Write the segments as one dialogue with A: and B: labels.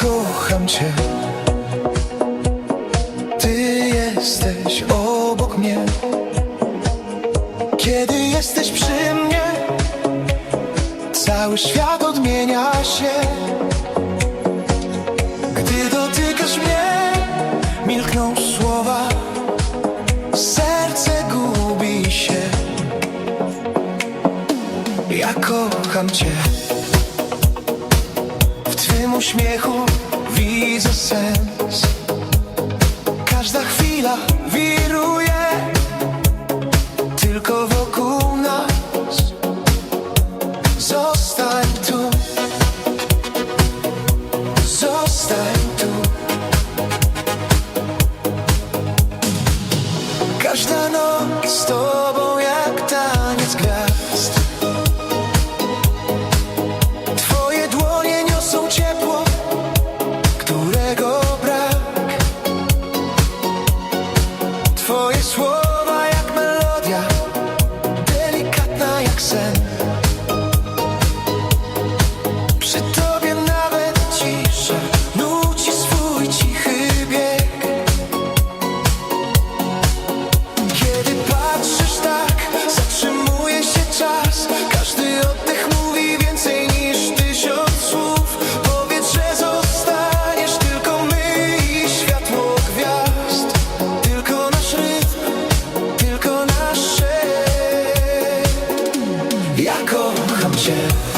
A: kocham cię. Ty jesteś obok mnie. Kiedy jesteś przy mnie, cały świat odmienia się. Gdy dotykasz mnie, milkną słowa, serce gubi się. Ja kocham cię uśmiechu widzę sens. Każda chwila wiruje Tylko wokół nas. Zostań tu. Zostań tu. Każda noc z tobą jak taniec gwiazd. accent Ja kocham cię.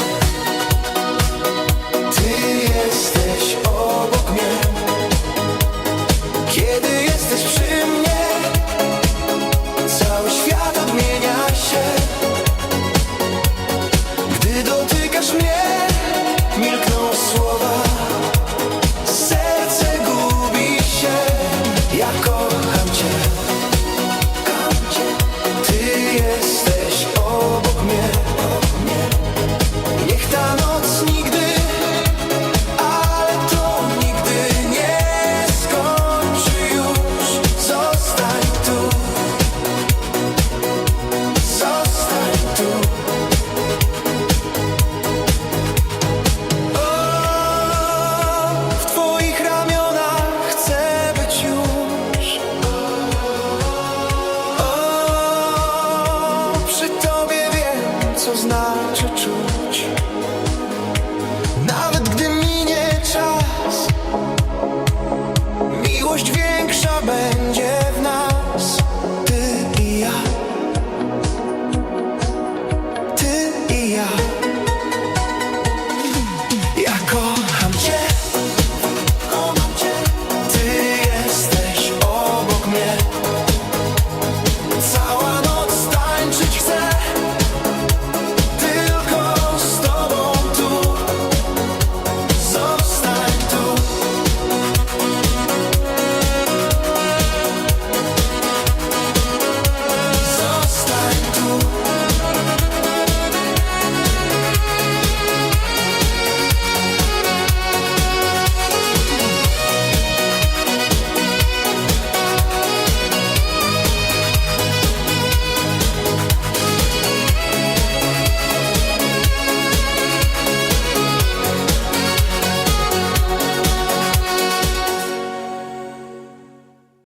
A: czuł